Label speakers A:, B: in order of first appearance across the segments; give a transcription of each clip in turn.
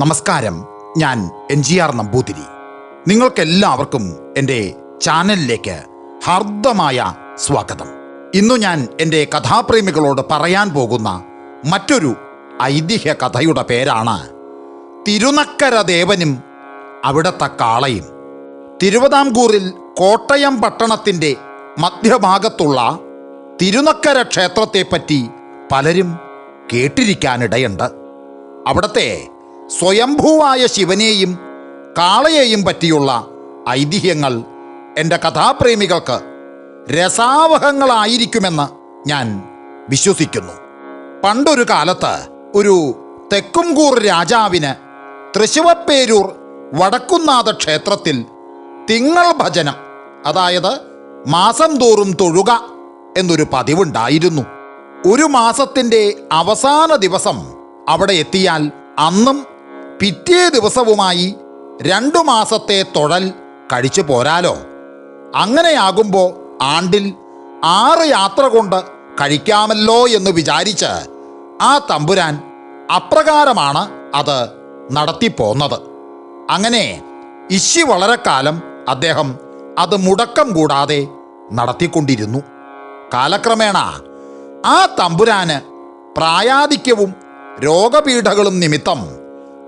A: നമസ്കാരം. ഞാൻ N G R Namboothiri. നിങ്ങൾക്കെല്ലാവർക്കും എന്റെ ചാനലിലേക്ക് ഹാർദമായ സ്വാഗതം. ഇന്നു ഞാൻ എന്റെ കഥാപ്രേമികളോട് പറയാൻ പോകുന്ന മറ്റൊരു ഐതിഹ്യ കഥയുടെ പേരാണ് തിരുനക്കര ദേവനും അവിടത്തെ കാളയും. തിരുവിതാംകൂറിൽ കോട്ടയം പട്ടണത്തിന്റെ മധ്യഭാഗത്തുള്ള തിരുനക്കര ക്ഷേത്രത്തെപ്പറ്റി പലരും കേട്ടിരിക്കാനിടയുണ്ട്. അവിടത്തെ സ്വയംഭൂവായ ശിവനെയും കാളയെയും പറ്റിയുള്ള ഐതിഹ്യങ്ങൾ എന്റെ കഥാപ്രേമികൾക്ക് രസാവഹങ്ങളായിരിക്കുമെന്ന് ഞാൻ വിശ്വസിക്കുന്നു. പണ്ടൊരു കാലത്ത് ഒരു തെക്കുംകൂർ രാജാവിന് തൃശിവപ്പേരൂർ വടക്കുന്നാഥ ക്ഷേത്രത്തിൽ തിങ്കൾ ഭജനം അതായത് മാസം തോറും തൊഴുക എന്നൊരു പതിവുണ്ടായിരുന്നു. ഒരു മാസത്തിന്റെ അവസാന ദിവസം അവിടെ എത്തിയാൽ അന്നും പിറ്റേ ദിവസവുമായി രണ്ടു മാസത്തെ തൊഴൽ കഴിച്ചു പോരാലോ. അങ്ങനെയാകുമ്പോൾ ആണ്ടിൽ ആറ് യാത്ര കൊണ്ട് കഴിക്കാമല്ലോ എന്ന് വിചാരിച്ച് ആ തമ്പുരാൻ അപ്രകാരമാണ് അത് നടത്തിപ്പോന്നത്. അങ്ങനെ ഇശി വളരെ കാലം അദ്ദേഹം അത് മുടക്കം കൂടാതെ നടത്തിക്കൊണ്ടിരുന്നു. കാലക്രമേണ ആ തമ്പുരാന് പ്രായാധിക്യവും രോഗപീഠകളും നിമിത്തം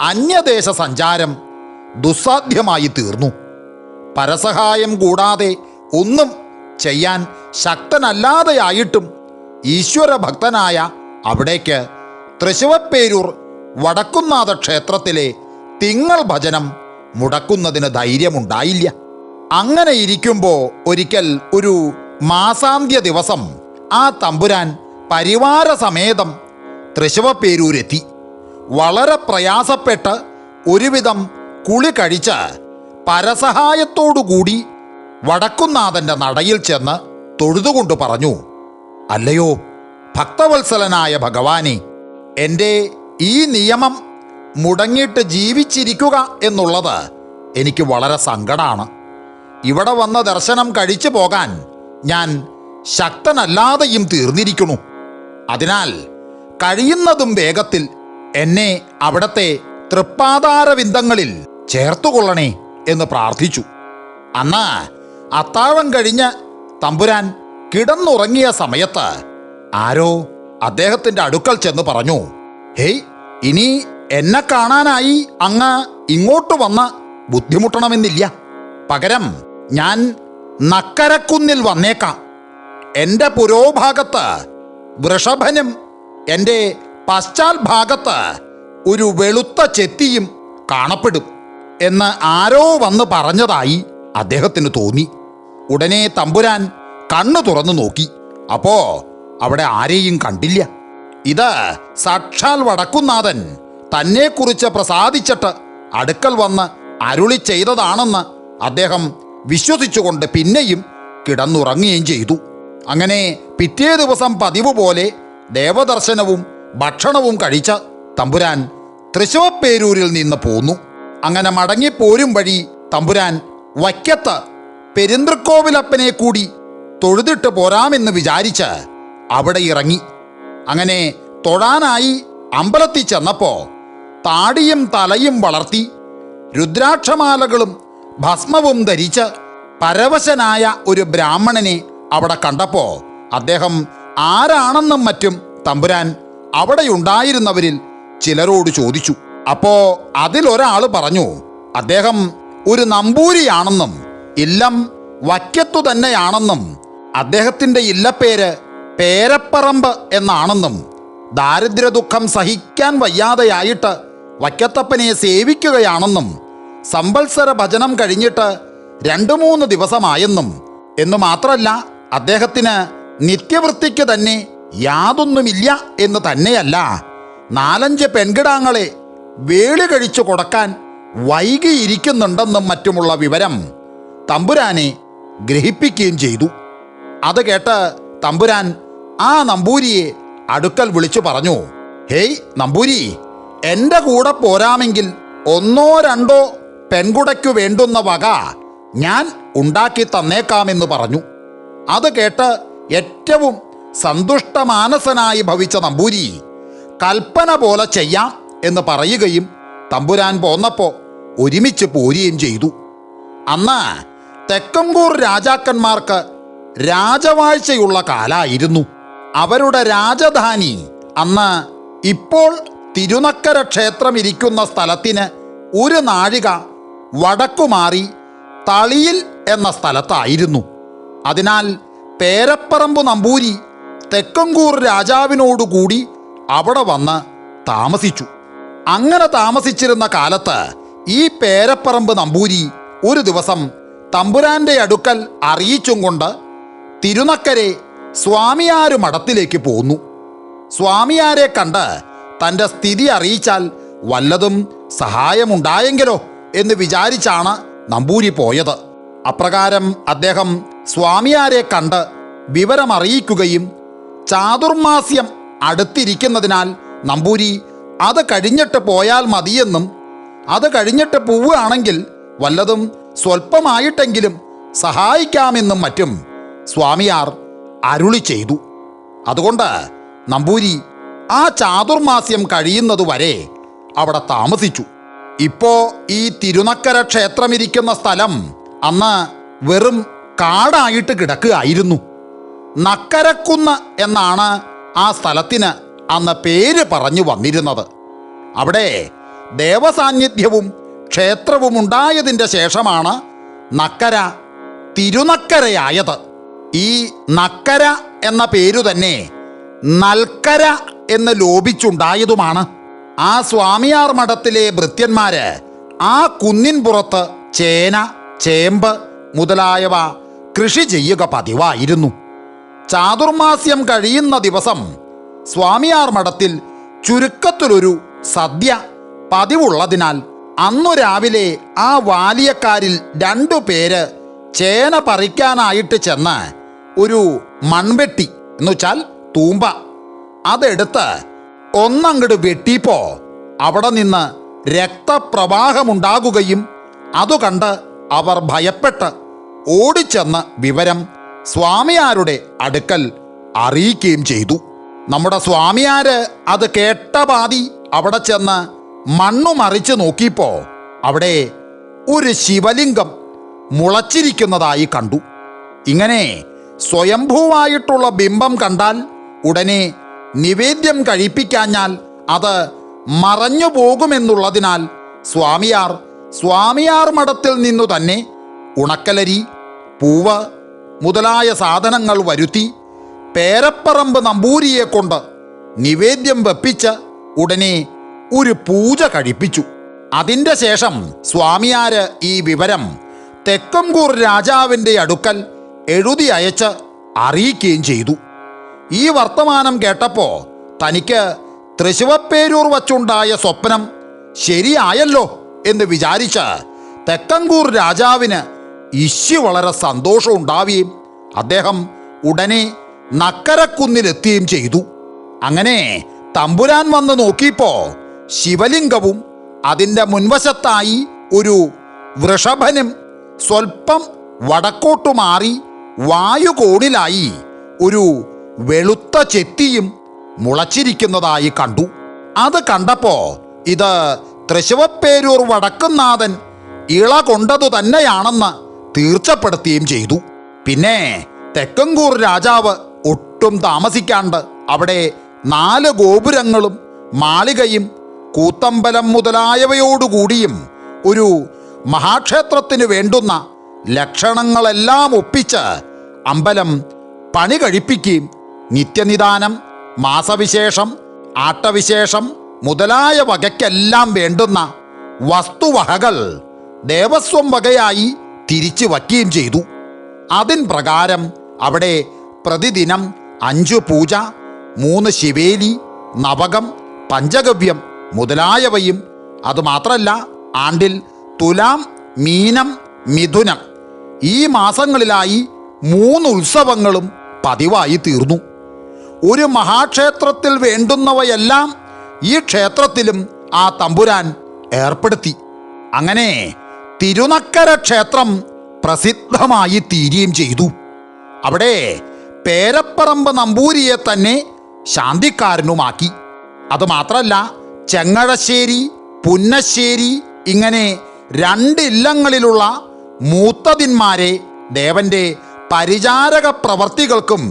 A: അന്യദേശ സഞ്ചാരം ദുസ്സാധ്യമായി തീർന്നു. പരസഹായം കൂടാതെ ഒന്നും ചെയ്യാൻ ശക്തനല്ലാതെയായിട്ടും ഈശ്വരഭക്തനായ അവിടേക്ക് തൃശുവപ്പേരൂർ വടക്കുന്നാഥ ക്ഷേത്രത്തിലെ തിങ്ങൾ ഭജനം മുടക്കുന്നതിന് ധൈര്യമുണ്ടായില്ല. അങ്ങനെ ഇരിക്കുമ്പോൾ ഒരിക്കൽ ഒരു മാസാന്ത്യ ദിവസം ആ തമ്പുരാൻ പരിവാര സമേതം തൃശുവപ്പേരൂരെത്തി വളരെ പ്രയാസപ്പെട്ട് ഒരുവിധം കുളി കഴിച്ച് പരസഹായത്തോടുകൂടി വടക്കുന്നാഥന്റെ നടയിൽ ചെന്ന് തൊഴുതുകൊണ്ട് പറഞ്ഞു അല്ലയോ ഭക്തവത്സലനായ ഭഗവാനെ എന്റെ ഈ നിയമം മുടങ്ങിയിട്ട് ജീവിച്ചിരിക്കുക എന്നുള്ളത് എനിക്ക് വളരെ സങ്കടമാണ് ഇവിടെ വന്ന ദർശനം കഴിച്ചു പോകാൻ ഞാൻ ശക്തനല്ലാതെയും തീർന്നിരിക്കുന്നു. അതിനാൽ കഴിയുന്നതും വേഗത്തിൽ എന്നെ അവിടത്തെ തൃപ്പാധാരവിന്ദങ്ങളിൽ ചേർത്തുകൊള്ളണേ എന്ന് പ്രാർത്ഥിച്ചു. അന്ന് അത്താഴം കഴിഞ്ഞ് തമ്പുരാൻ കിടന്നുറങ്ങിയ സമയത്ത് ആരോ അദ്ദേഹത്തിന്റെ അടുക്കൽ ചെന്ന് പറഞ്ഞു ഹേയ് ഇനി എന്നെ കാണാനായി അങ്ങ് ഇങ്ങോട്ട് വന്ന് ബുദ്ധിമുട്ടണമെന്നില്ല. പകരം ഞാൻ നക്കരക്കുന്നിൽ വന്നേക്കാം. എന്റെ പുരോഭാഗത്ത് വൃഷഭനും എന്റെ പശ്ചാൽ ഭാഗത്ത് ഒരു വെളുത്ത ചെത്തിയും കാണപ്പെടും എന്ന് ആരോ വന്ന് പറഞ്ഞതായി അദ്ദേഹത്തിന് തോന്നി. ഉടനെ തമ്പുരാൻ കണ്ണു തുറന്നു നോക്കി. അപ്പോ അവിടെ ആരെയും കണ്ടില്ല. ഇത് സാക്ഷാൽ വടക്കുന്നാഥൻ തന്നെക്കുറിച്ച് പ്രസാദിച്ചിട്ട് അടുക്കൽ വന്ന് അരുളി ചെയ്തതാണെന്ന് അദ്ദേഹം വിശ്വസിച്ചുകൊണ്ട് പിന്നെയും കിടന്നുറങ്ങുകയും ചെയ്തു. അങ്ങനെ പിറ്റേ ദിവസം പതിവ് പോലെ ദേവദർശനവും ഭക്ഷണവും കഴിച്ച തമ്പുരാൻ തൃശവപ്പേരൂരിൽ നിന്ന് പോന്നു. അങ്ങനെ മടങ്ങിപ്പോരും വഴി തമ്പുരാൻ വയ്ക്കത്ത് പെരിന്തൃക്കോവിലപ്പനെ കൂടി തൊഴുതിട്ട് പോരാമെന്ന് വിചാരിച്ച് അവിടെ ഇറങ്ങി. അങ്ങനെ തൊഴാനായി അമ്പലത്തിൽ ചെന്നപ്പോ താടിയും തലയും വളർത്തി രുദ്രാക്ഷമാലകളും ഭസ്മവും ധരിച്ച് പരവശനായ ഒരു ബ്രാഹ്മണനെ അവിടെ കണ്ടപ്പോ അദ്ദേഹം ആരാണെന്നും മറ്റും തമ്പുരാൻ അവിടെയുണ്ടായിരുന്നവരിൽ ചിലരോട് ചോദിച്ചു. അപ്പോ അതിലൊരാൾ പറഞ്ഞു അദ്ദേഹം ഒരു നമ്പൂരിയാണെന്നും ഇല്ലം വക്കത്തു തന്നെയാണെന്നും അദ്ദേഹത്തിന്റെ ഇല്ലപ്പേര് പേരപ്പറമ്പ് എന്നാണെന്നും ദാരിദ്ര്യ ദുഃഖം സഹിക്കാൻ വയ്യാതെയായിട്ട് വക്കത്തപ്പനെ സേവിക്കുകയാണെന്നും സമ്പത്സര ഭജനം കഴിഞ്ഞിട്ട് രണ്ടു മൂന്ന് ദിവസമായെന്നും എന്നു മാത്രമല്ല അദ്ദേഹത്തിന് നിത്യവൃത്തിക്ക് തന്നെ യാതൊന്നുമില്ല എന്ന് തന്നെയല്ല. നാലഞ്ച് പെൺകിടാങ്ങളെ വേളി കഴിച്ചു കൊടുക്കാൻ വൈകിയിരിക്കുന്നുണ്ടെന്നും മറ്റുമുള്ള വിവരം തമ്പുരാനെ ഗ്രഹിപ്പിക്കുകയും ചെയ്തു. അത് കേട്ട് തമ്പുരാൻ ആ നമ്പൂരിയെ അടുക്കൽ വിളിച്ചു പറഞ്ഞു ഹേയ് നമ്പൂരി എന്റെ കൂടെ പോരാമെങ്കിൽ ഒന്നോ രണ്ടോ പെൺകുടയ്ക്കു വേണ്ടുന്ന വക ഞാൻ ഉണ്ടാക്കി തന്നേക്കാമെന്ന് പറഞ്ഞു. അത് കേട്ട് ഏറ്റവും സന്തുഷ്ടമാനസനായി ഭവിച്ച നമ്പൂരി കൽപ്പന പോലെ ചെയ്യാം എന്ന് പറയുകയും തമ്പുരാൻ പോന്നപ്പോ ഒരുമിച്ച് പോരുകയും ചെയ്തു. അന്ന് തെക്കങ്കൂർ രാജാക്കന്മാർക്ക് രാജവാഴ്ചയുള്ള കാലായിരുന്നു. അവരുടെ രാജധാനി അന്ന് ഇപ്പോൾ തിരുനക്കര ക്ഷേത്രം ഇരിക്കുന്ന സ്ഥലത്തിന് ഒരു നാഴിക വടക്കുമാറി തളിയിൽ എന്ന സ്ഥലത്തായിരുന്നു. അതിനാൽ പേരപ്പറമ്പ് നമ്പൂരി തെക്കങ്കൂർ രാജാവിനോടുകൂടി അവിടെ വന്ന് താമസിച്ചു. അങ്ങനെ താമസിച്ചിരുന്ന കാലത്ത് ഈ പേരപ്പറമ്പ് നമ്പൂരി ഒരു ദിവസം തമ്പുരാന്റെ അടുക്കൽ അറിയിച്ചും കൊണ്ട് തിരുനക്കരെ സ്വാമിയാരു മഠത്തിലേക്ക് പോന്നു. സ്വാമിയാരെ കണ്ട് തന്റെ സ്ഥിതി അറിയിച്ചാൽ വല്ലതും സഹായമുണ്ടായെങ്കിലോ എന്ന് വിചാരിച്ചാണ് നമ്പൂരി പോയത്. അപ്രകാരം അദ്ദേഹം സ്വാമിയാരെ കണ്ട് വിവരമറിയിക്കുകയും ചാതുർമാസ്യം അടുത്തിരിക്കുന്നതിനാൽ നമ്പൂരി അത് കഴിഞ്ഞിട്ട് പോയാൽ മതിയെന്നും അത് കഴിഞ്ഞിട്ട് പോവുകയാണെങ്കിൽ വല്ലതും സ്വല്പമായിട്ടെങ്കിലും സഹായിക്കാമെന്നും മറ്റും സ്വാമിയാർ അരുളി ചെയ്തു. അതുകൊണ്ട് നമ്പൂരി ആ ചാതുർമാസ്യം കഴിയുന്നതുവരെ അവിടെ താമസിച്ചു. ഇപ്പോ ഈ തിരുനക്കര ക്ഷേത്രമിരിക്കുന്ന സ്ഥലം അന്ന് വെറും കാടായിട്ട് കിടക്കുകയായിരുന്നു. നക്കരക്കുന്ന് എന്നാണ് ആ സ്ഥലത്തിന് അന്ന് പേര് പറഞ്ഞു വന്നിരുന്നത്. അവിടെ ദേവസാന്നിധ്യവും ക്ഷേത്രവും ഉണ്ടായതിന്റെ ശേഷമാണ് നക്കര തിരുനക്കരയായത്. ഈ നക്കര എന്ന പേരു തന്നെ നൽക്കര എന്ന് ലോപിച്ചുണ്ടായതുമാണ്. ആ സ്വാമിയാർ മഠത്തിലെ ഭൃത്യന്മാര് ആ കുന്നിൻ പുറത്ത് ചേന ചേമ്പ് മുതലായവ കൃഷി ചെയ്യുക പതിവായിരുന്നു. ചാതുർമാസ്യം കഴിയുന്ന ദിവസം സ്വാമിയാർ മഠത്തിൽ ചുരുക്കത്തിലൊരു സദ്യ പതിവുള്ളതിനാൽ അന്നു രാവിലെ ആ വാലിയക്കാരിൽ രണ്ടു പേര് ചേന പറിക്കാനായിട്ട് ചെന്ന് ഒരു മൺവെട്ടി എന്നുവെച്ചാൽ തൂമ്പ അതെടുത്ത് ഒന്നങ്ങട് വെട്ടിപ്പോ അവിടെ നിന്ന് രക്തപ്രവാഹമുണ്ടാകുകയും അതുകണ്ട് അവർ ഭയപ്പെട്ട് ഓടിച്ചെന്ന് വിവരം സ്വാമിയാരുടെ അടുക്കൽ അറിയിക്കുകയും ചെയ്തു. നമ്മുടെ സ്വാമിയാര് അത് കേട്ട പാതി അവിടെ ചെന്ന് മണ്ണു മറിച്ച് നോക്കിയപ്പോൾ അവിടെ ഒരു ശിവലിംഗം മുളച്ചിരിക്കുന്നതായി കണ്ടു. ഇങ്ങനെ സ്വയംഭൂവായിട്ടുള്ള ബിംബം കണ്ടാൽ ഉടനെ നിവേദ്യം കഴിപ്പിക്കാഞ്ഞാൽ അത് മറഞ്ഞു പോകുമെന്നുള്ളതിനാൽ സ്വാമിയാർ സ്വാമിയാർ മഠത്തിൽ നിന്നു തന്നെ ഉണക്കലരി പൂവ് മുതലായ സാധനങ്ങൾ വരുത്തി പേരപ്പറമ്പ് നമ്പൂരിയെ കൊണ്ട് നിവേദ്യം വെപ്പിച്ച് ഉടനെ ഒരു പൂജ കഴിപ്പിച്ചു. അതിന്റെ ശേഷം സ്വാമിയാര് ഈ വിവരം തെക്കംകൂർ രാജാവിന്റെ അടുക്കൽ എഴുതി അയച്ച് അറിയിക്കുകയും ചെയ്തു. ഈ വർത്തമാനം കേട്ടപ്പോൾ തനിക്ക് തൃശുവപ്പേരൂർ വച്ചുണ്ടായ സ്വപ്നം ശരിയായല്ലോ എന്ന് വിചാരിച്ച് തെക്കങ്കൂർ രാജാവിന് ഇശ്യു വളരെ സന്തോഷം ഉണ്ടാവുകയും അദ്ദേഹം ഉടനെ നക്കരക്കുന്നിലെത്തുകയും ചെയ്തു. അങ്ങനെ തമ്പുരാൻ വന്ന് നോക്കിയപ്പോ ശിവലിംഗവും അതിന്റെ മുൻവശത്തായി ഒരു വൃഷഭനും സ്വൽപ്പം വടക്കോട്ടു മാറി വായുകോണിലായി ഒരു വെളുത്ത ചെത്തിയും മുളച്ചിരിക്കുന്നതായി കണ്ടു. അത് കണ്ടപ്പോ ഇത് തൃശുവപ്പേരൂർ വടക്കുന്നാഥൻ ഇള കൊണ്ടതു തന്നെയാണെന്ന് തീർച്ചപ്പെടുത്തുകയും ചെയ്തു. പിന്നെ തെക്കങ്കൂർ രാജാവ് ഒട്ടും താമസിക്കാണ്ട് അവിടെ നാല് ഗോപുരങ്ങളും മാളികയും കൂത്തമ്പലം മുതലായവയോടുകൂടിയും ഒരു മഹാക്ഷേത്രത്തിനു വേണ്ടുന്ന ലക്ഷണങ്ങളെല്ലാം ഒപ്പിച്ച് അമ്പലം പണി കഴിപ്പിക്കുകയും നിത്യനിദാനം മാസവിശേഷം ആട്ടവിശേഷം മുതലായ വകയ്ക്കെല്ലാം വേണ്ടുന്ന വസ്തുവകകൾ ദേവസ്വം വകയായി തിരിച്ചു വയ്ക്കുകയും ചെയ്തു. അതിൻ പ്രകാരം അവിടെ പ്രതിദിനം അഞ്ചു പൂജ മൂന്ന് ശിവേലി നവകം പഞ്ചഗവ്യം മുതലായവയും അതുമാത്രമല്ല ആണ്ടിൽ തുലാം മീനം മിഥുനം ഈ മാസങ്ങളിലായി മൂന്ന് ഉത്സവങ്ങളും പതിവായി തീർന്നു. ഒരു മഹാക്ഷേത്രത്തിൽ വേണ്ടുന്നവയെല്ലാം ഈ ക്ഷേത്രത്തിലും ആ തമ്പുരാൻ ഏർപ്പെടുത്തി. അങ്ങനെ തിരുനക്കര ക്ഷേത്രം പ്രസിദ്ധമായി തീരുകയും ചെയ്തു. അവിടെ പേരപ്പറമ്പ് നമ്പൂരിയെ തന്നെ ശാന്തിക്കാരനുമാക്കി. അതുമാത്രമല്ല ചെങ്ങഴശ്ശേരി പുന്നശ്ശേരി ഇങ്ങനെ രണ്ടില്ലങ്ങളിലുള്ള മൂത്തതിന്മാരെ ദേവന്റെ പരിചാരക പ്രവർത്തികൾക്കും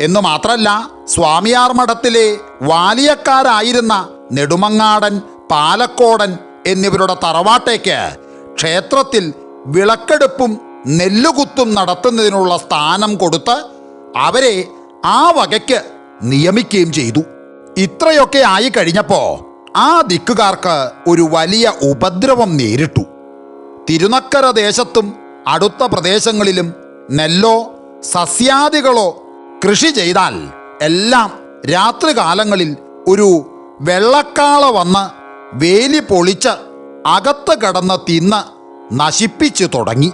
A: എന്നു മാത്രമല്ല സ്വാമിയാർ മഠത്തിലെ വാലിയക്കാരായിരുന്ന നെടുമങ്ങാടൻ പാലക്കോടൻ എന്നിവരുടെ തറവാട്ടേക്ക് ക്ഷേത്രത്തിൽ വിളക്കെടുപ്പും നെല്ലുകുത്തും നടത്തുന്നതിനുള്ള സ്ഥാനം കൊടുത്ത് അവരെ ആ വകയ്ക്ക് നിയമിക്കുകയും ചെയ്തു. ഇത്രയൊക്കെ ആയി കഴിഞ്ഞപ്പോൾ ആ ദിക്കുകാർക്ക് ഒരു വലിയ ഉപദ്രവം നേരിട്ടു. തിരുനക്കര ദേശത്തും അടുത്ത പ്രദേശങ്ങളിലും നെല്ലോ സസ്യാദികളോ കൃഷി ചെയ്താൽ എല്ലാം രാത്രികാലങ്ങളിൽ ഒരു വെള്ളക്കാള വന്ന് വേലി പൊളിച്ച് അകത്ത് കടന്ന തിന്ന നശിപ്പിച്ചു തുടങ്ങി.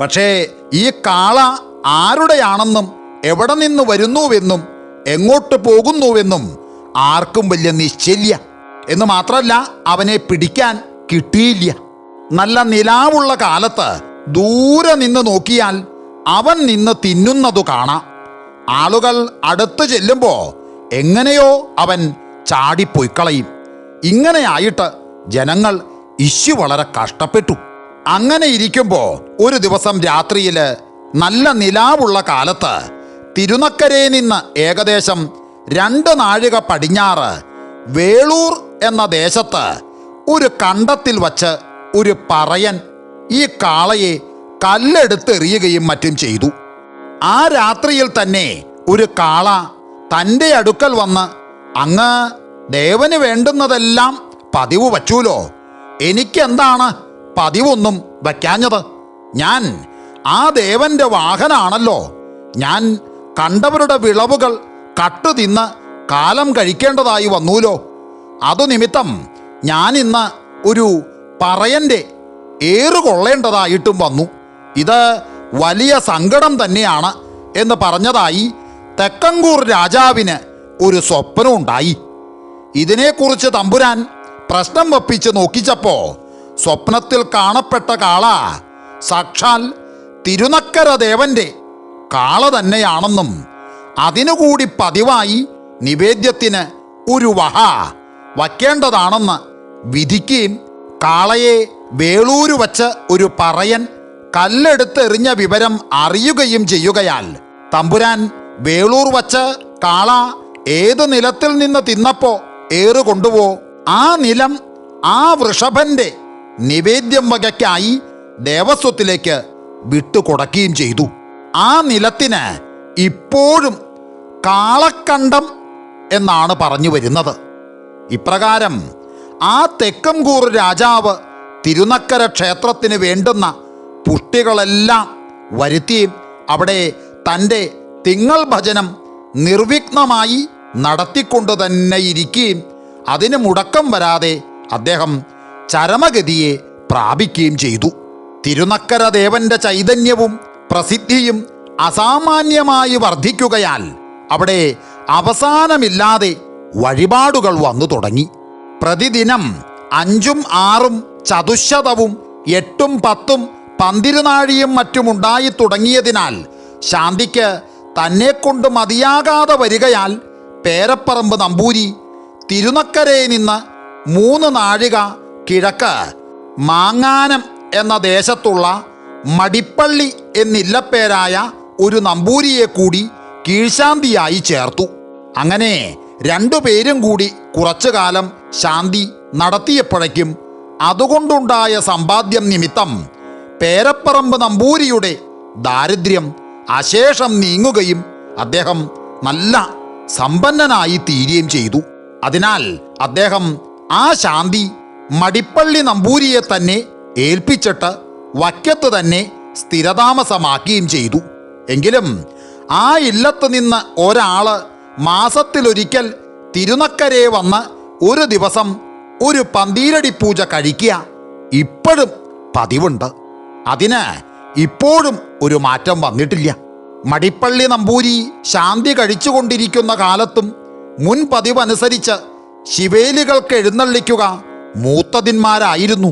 A: പക്ഷേ ഈ കാള ആരുടെയാണെന്നും എവിടെ നിന്ന് വരുന്നുവെന്നും എങ്ങോട്ട് പോകുന്നുവെന്നും ആർക്കും വലിയ നിശ്ചല്യ എന്ന് മാത്രമല്ല അവനെ പിടിക്കാൻ കിട്ടിയില്ല. നല്ല നിലാവുള്ള കാലത്ത് ദൂരെ നിന്ന് നോക്കിയാൽ അവൻ നിന്ന് തിന്നുന്നതു കാണാം. ആളുകൾ അടുത്ത് ചെല്ലുമ്പോൾ എങ്ങനെയോ അവൻ ചാടിപ്പൊയ്ക്കളയും. ഇങ്ങനെയായിട്ട് ജനങ്ങൾ ഇശു വളരെ കഷ്ടപ്പെട്ടു. അങ്ങനെ ഇരിക്കുമ്പോൾ ഒരു ദിവസം രാത്രിയിൽ നല്ല നിലാവുള്ള കാലത്ത് തിരുനക്കരയിൽ നിന്ന് ഏകദേശം രണ്ട് നാഴിക പടിഞ്ഞാറ് വേളൂർ എന്ന ദേശത്ത് ഒരു കണ്ടത്തിൽ വച്ച് ഒരു പറയൻ ഈ കാളയെ കല്ലെടുത്തെറിയുകയും മറ്റും ചെയ്തു. ആ രാത്രിയിൽ തന്നെ ഒരു കാള തന്റെ അടുക്കൽ വന്ന് അങ്ങ് ദേവന് വേണ്ടുന്നതെല്ലാം പതിവ് വച്ചൂലോ? എനിക്കെന്താണ് പതിവൊന്നും വയ്ക്കാഞ്ഞത്? ഞാൻ ആ ദേവന്റെ വാഹനാണല്ലോ. ഞാൻ കണ്ടവരുടെ വിളവുകൾ കട്ടു തിന്ന് കാലം കഴിക്കേണ്ടതായി വന്നൂലോ? അതു നിമിത്തം ഞാൻ ഇന്ന് ഒരു പറയന്റെ ഏറുകൊള്ളേണ്ടതായിട്ടും വന്നു. ഇത് വലിയ സങ്കടം തന്നെയാണ് എന്ന് പറഞ്ഞതായി തെക്കങ്കൂർ രാജാവിന് ഒരു സ്വപ്നമുണ്ടായി. ഇതിനെക്കുറിച്ച് തമ്പുരാൻ പ്രശ്നം വപ്പിച്ച് നോക്കിച്ചപ്പോ സ്വപ്നത്തിൽ കാണപ്പെട്ട കാള സാക്ഷാൽ തിരുനക്കര ദേവന്റെ കാള തന്നെയാണെന്നും അതിനുകൂടി പതിവായി നിവേദ്യത്തിന് ഒരു വഹ വയ്ക്കേണ്ടതാണെന്ന് വിധിക്കുകയും കാളയെ വേളൂരു വച്ച് ഒരു പറയൻ കല്ലെടുത്തെറിഞ്ഞ വിവരം അറിയുകയും ചെയ്യുകയാൽ തമ്പുരാൻ വേളൂർ വച്ച് കാള ഏത് നിലത്തിൽ നിന്ന് തിന്നപ്പോ ഏറ് കൊണ്ടുപോ ആ നിലം ആ വൃഷഭന്റെ നിവേദ്യം വകയ്ക്കായി ദേവസ്വത്തിലേക്ക് വിട്ടുകൊടക്കുകയും ചെയ്തു. ആ നിലത്തിന് ഇപ്പോഴും കാളക്കണ്ടം എന്നാണ് പറഞ്ഞു വരുന്നത്. ഇപ്രകാരം ആ തെക്കംകൂർ രാജാവ് തിരുനക്കര ക്ഷേത്രത്തിന് വേണ്ടുന്ന പുഷ്ടികളെല്ലാം വരുത്തിയും അവിടെ തന്റെ തിങ്ങൾ ഭജനം നിർവിഘ്നമായി നടത്തിക്കൊണ്ടു തന്നെ ഇരിക്കുകയും അതിന് മുടക്കം വരാതെ അദ്ദേഹം ചരമഗതിയെ പ്രാപിക്കുകയും ചെയ്തു. തിരുനക്കര ദേവന്റെ ചൈതന്യവും പ്രസിദ്ധിയും അസാമാന്യമായി വർദ്ധിക്കുകയാൽ അവിടെ അവസാനമില്ലാതെ വഴിപാടുകൾ വന്നു തുടങ്ങി. പ്രതിദിനം അഞ്ചും ആറും ചതുശതവും എട്ടും പത്തും പന്തിരുനാഴിയും മറ്റുമുണ്ടായി തുടങ്ങിയതിനാൽ ശാന്തിക്ക് തന്നെ കൊണ്ട് മതിയാകാതെ വരികയാൽ പേരപ്പറമ്പ് നമ്പൂരി തിരുനക്കരയിൽ നിന്ന് മൂന്ന് നാഴിക കിഴക്ക് മാങ്ങാനം എന്ന ദേശത്തുള്ള മടിപ്പള്ളി എന്നില്ലപ്പേരായ ഒരു നമ്പൂരിയെ കൂടി കീഴ്ശാന്തിയായി ചേർത്തു. അങ്ങനെ രണ്ടുപേരും കൂടി കുറച്ചു കാലം ശാന്തി നടത്തിയപ്പോഴേക്കും അതുകൊണ്ടുണ്ടായ സമ്പാദ്യം നിമിത്തം പേരപ്പറമ്പ് നമ്പൂരിയുടെ ദാരിദ്ര്യം അശേഷം നീങ്ങുകയും അദ്ദേഹം നല്ല സമ്പന്നനായി തീരുകയും ചെയ്തു. അതിനാൽ അദ്ദേഹം ആ ശാന്തി മടിപ്പള്ളി നമ്പൂരിയെ തന്നെ ഏൽപ്പിച്ചിട്ട് വക്കത്ത് തന്നെ സ്ഥിരതാമസമാക്കുകയും ചെയ്തു. എങ്കിലും ആ ഇല്ലത്ത് നിന്ന് ഒരാൾ മാസത്തിലൊരിക്കൽ തിരുനക്കരെ വന്ന് ഒരു ദിവസം ഒരു പന്തീരടി പൂജ കഴിക്കുക ഇപ്പോഴും പതിവുണ്ട്. അതിന് ഇപ്പോഴും ഒരു മാറ്റം വന്നിട്ടില്ല. മടിപ്പള്ളി നമ്പൂരി ശാന്തി കഴിച്ചുകൊണ്ടിരിക്കുന്ന കാലത്തും മുൻ പതിവ് അനുസരിച്ച് ശിവേലികൾക്ക് എഴുന്നള്ളിക്കുക മൂത്തതിന്മാരായിരുന്നു.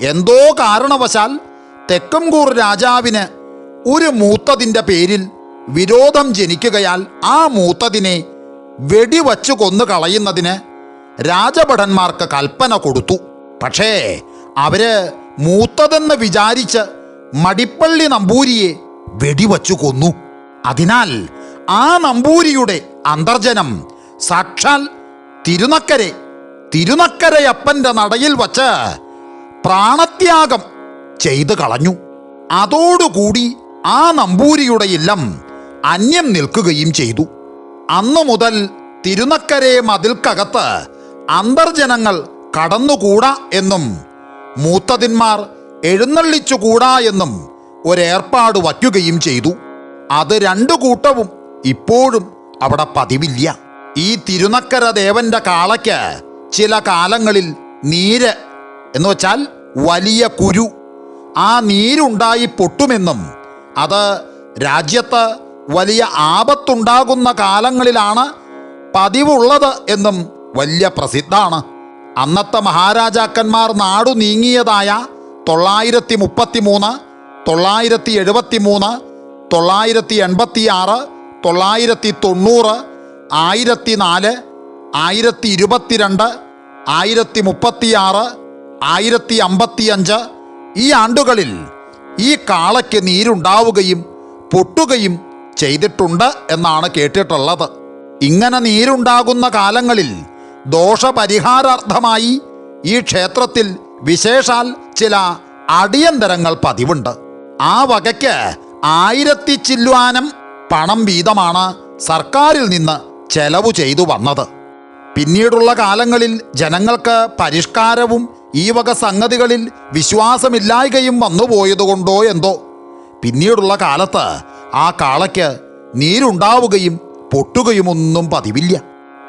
A: എന്തോ കാരണവശാൽ തെക്കംകൂർ രാജാവിന് ഒരു മൂത്തതിന്റെ പേരിൽ വിരോധം ജനിക്കുകയാൽ ആ മൂത്തതിനെ വെടിവച്ചു കൊന്നു കളയുന്നതിന് രാജഭടന്മാർക്ക് കൽപ്പന കൊടുത്തു. പക്ഷേ അവർ മൂത്തതെന്ന് വിചാരിച്ച് മടിപ്പള്ളി നമ്പൂരിയെ വെടിവച്ചു കൊന്നു. അതിനാൽ ആ നമ്പൂരിയുടെ അന്തർജനം സാക്ഷാൽ തിരുനക്കരെ തിരുനക്കരയപ്പന്റെ നടയിൽ വച്ച് പ്രാണത്യാഗം ചെയ്തു കളഞ്ഞു. അതോടുകൂടി ആ നമ്പൂരിയുടെ ഇല്ലം അന്യം നിൽക്കുകയും ചെയ്തു. അന്നു മുതൽ തിരുനക്കരെ മതിൽക്കകത്ത് അന്തർജനങ്ങൾ കടന്നുകൂടാ എന്നും മൂത്തതിന്മാർ എഴുന്നള്ളിച്ചുകൂടാ എന്നും ഒരേർപ്പാട് വയ്ക്കുകയും ചെയ്തു. അത് രണ്ടു കൂട്ടവും ഇപ്പോഴും അവിടെ പതിവില്ല. ഈ തിരുനക്കര ദേവന്റെ കാളയ്ക്ക് ചില കാലങ്ങളിൽ നീര് എന്ന് വെച്ചാൽ വലിയ കുരു. ആ നീരുണ്ടായി പൊട്ടുമെന്നും അത് രാജ്യത്ത് വലിയ ആപത്തുണ്ടാകുന്ന കാലങ്ങളിലാണ് പതിവുള്ളത് എന്നും വലിയ പ്രസിദ്ധാണ് അന്നത്തെ മഹാരാജാക്കന്മാർ നാടു നീങ്ങിയതായ തൊള്ളായിരത്തി മുപ്പത്തി മൂന്ന് തൊള്ളായിരത്തി എഴുപത്തി മൂന്ന് തൊള്ളായിരത്തി എൺപത്തി ആറ് തൊള്ളായിരത്തി തൊണ്ണൂറ് ആയിരത്തി നാല് ആയിരത്തി ഇരുപത്തിരണ്ട് ആയിരത്തി മുപ്പത്തിയാറ് ആയിരത്തി അമ്പത്തിയഞ്ച് ഈ ആണ്ടുകളിൽ ഈ കാളയ്ക്ക് നീരുണ്ടാവുകയും പൊട്ടുകയും ചെയ്തിട്ടുണ്ട് എന്നാണ് കേട്ടിട്ടുള്ളത്. ഇങ്ങനെ നീരുണ്ടാകുന്ന കാലങ്ങളിൽ ദോഷപരിഹാരാർത്ഥമായി ഈ ക്ഷേത്രത്തിൽ വിശേഷാൽ ചില അടിയന്തരങ്ങൾ പതിവുണ്ട്. ആ വകയ്ക്ക് ആയിരത്തി ചില്ലുവാനം പണം വീതമാണ് സർക്കാരിൽ നിന്ന് ചെലവ് ചെയ്തു വന്നത്. പിന്നീടുള്ള കാലങ്ങളിൽ ജനങ്ങൾക്ക് പരിഷ്കാരവും ഈ വക സംഗതികളിൽ വിശ്വാസമില്ലായ്കയും വന്നുപോയതുകൊണ്ടോ എന്തോ. പിന്നീടുള്ള കാലത്ത് ആ കാളയ്ക്ക് നീരുണ്ടാവുകയും പൊട്ടുകയുമൊന്നും പതിവില്ല.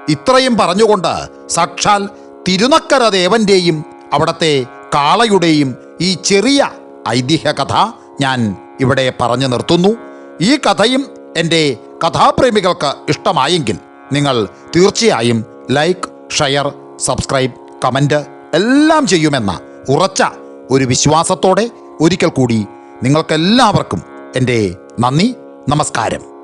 A: ഇത്രയും പറഞ്ഞുകൊണ്ട് സാക്ഷാൽ തിരുനക്കര ദേവന്റെയും അവിടത്തെ കാളയുടെയും ഈ ചെറിയ ഐതിഹ്യ കഥ ഞാൻ ഇവിടെ പറഞ്ഞു നിർത്തുന്നു. ഈ കഥയും എന്റെ കഥാപ്രേമികൾക്ക് ഇഷ്ടമായെങ്കിൽ നിങ്ങൾ തീർച്ചയായും ലൈക്ക് ഷെയർ സബ്സ്ക്രൈബ് കമന്റ് എല്ലാം ചെയ്യുമെന്ന ഉറച്ച ഒരു വിശ്വാസത്തോടെ ഒരിക്കൽ കൂടി നിങ്ങൾക്കെല്ലാവർക്കും എന്റെ നന്ദി നമസ്കാരം.